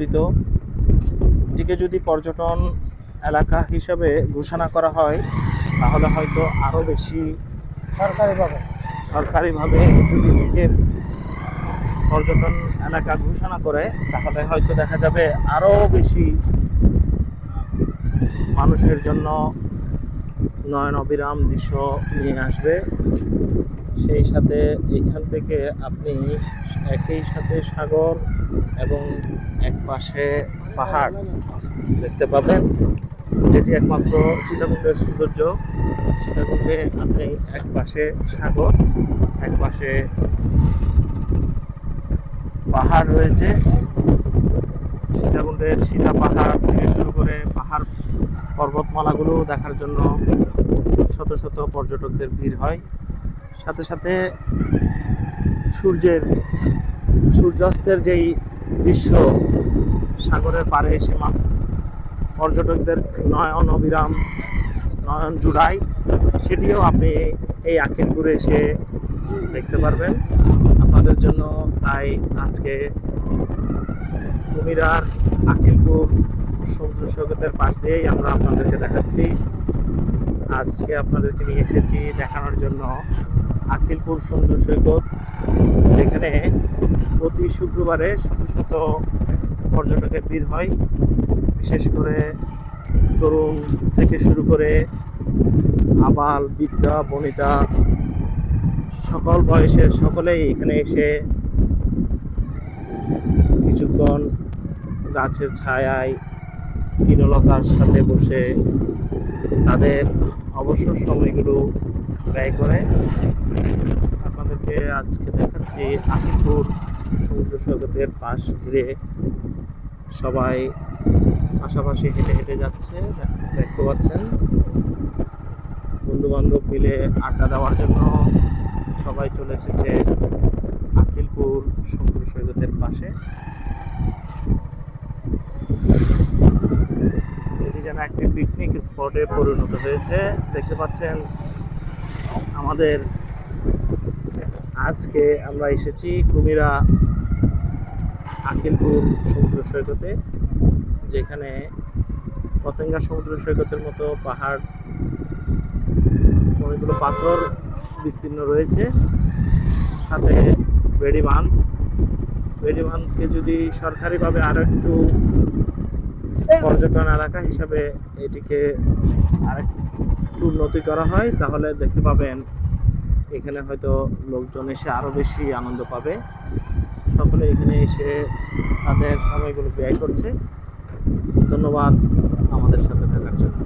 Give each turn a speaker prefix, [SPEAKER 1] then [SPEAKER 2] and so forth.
[SPEAKER 1] গঠিত এটিকে যদি পর্যটন এলাকা হিসাবে ঘোষণা করা হয় তাহলে হয়তো আরও বেশি
[SPEAKER 2] সরকারিভাবে।
[SPEAKER 1] সরকারিভাবে যদি এটিকে পর্যটন এলাকা ঘোষণা করে তাহলে হয়তো দেখা যাবে আরও বেশি মানুষের জন্য নয়ন অবিরাম দৃশ্য নিয়ে আসবে। সেই সাথে এখান থেকে আপনি একই সাথে সাগর এবং এক পাশে পাহাড় দেখতে পাবেন, যেটি একমাত্র সীতাকুণ্ডের সৌন্দর্য। সীতাকুণ্ডে আপনি এক পাশে সাগর, এক পাশে পাহাড় রয়েছে। সীতাকুণ্ডের সীতা পাহাড় থেকে শুরু করে পাহাড় পর্বতমালাগুলো দেখার জন্য শত শত পর্যটকদের ভিড় হয়। সাথে সাথে সূর্যের সূর্যাস্তের যেই দৃশ্য, সাগরের পাড়ে এসে পর্যটকদের নয়ন অবিরাম, নয়ন জুড়াই, সেটিও আপনি এই আকিলপুরে এসে দেখতে পারবেন। আপনাদের জন্য তাই আজকে কুমিরার আকিলপুর সমুদ্র সৈকতের পাশ দিয়েই আমরা আপনাদেরকে দেখাচ্ছি। আজকে আপনাদেরকে নিয়ে এসেছি দেখানোর জন্য আকিলপুর সমুদ্র সৈকত, যেখানে প্রতি শুক্রবারে শত শত পর্যটকের ভিড় হয়। বিশেষ করে তরুণ থেকে শুরু করে আবাল বিদ্যা বনিতা, সকল বয়সের সকলেই এখানে এসে কিছুক্ষণ গাছের ছায়ায় তৃণলতার সাথে বসে তাদের অবসর সময়গুলো ব্যয় করে। আপনাদেরকে আজকে দেখাচ্ছি আকিপুর সমুদ্র সৈকতের পাশ ঘিরে সবাই পাশাপাশি হেঁটে হেঁটে যাচ্ছে, দেখতে পাচ্ছেন। বন্ধু বান্ধব মিলে আড্ডা দেওয়ার জন্য সবাই চলে এসেছে আকিলপুর সমুদ্র সৈকতের পাশে। এটি যেন একটি পিকনিক স্পটে পরিণত হয়েছে। দেখতে পাচ্ছেন, আমাদের আজকে আমরা এসেছি কুমিরা আকিলপুর সমুদ্র সৈকতে, যেখানে পতেঙ্গা সমুদ্র সৈকতের মতো পাহাড়, অনেকগুলো পাথর বিস্তীর্ণ রয়েছে। সাথে বেড়ি বাঁধ বেড়ি যদি সরকারিভাবে আরও একটু পর্যটন এলাকা হিসাবে এটিকে আরেকটু উন্নতি করা হয়, তাহলে দেখতে পাবেন এখানে হয়তো লোকজন এসে আরও বেশি আনন্দ পাবে। সকলে এখানে এসে তাদের সময়গুলো ব্যয় করছে। ধন্যবাদ আমাদের সাথে থাকার জন্য।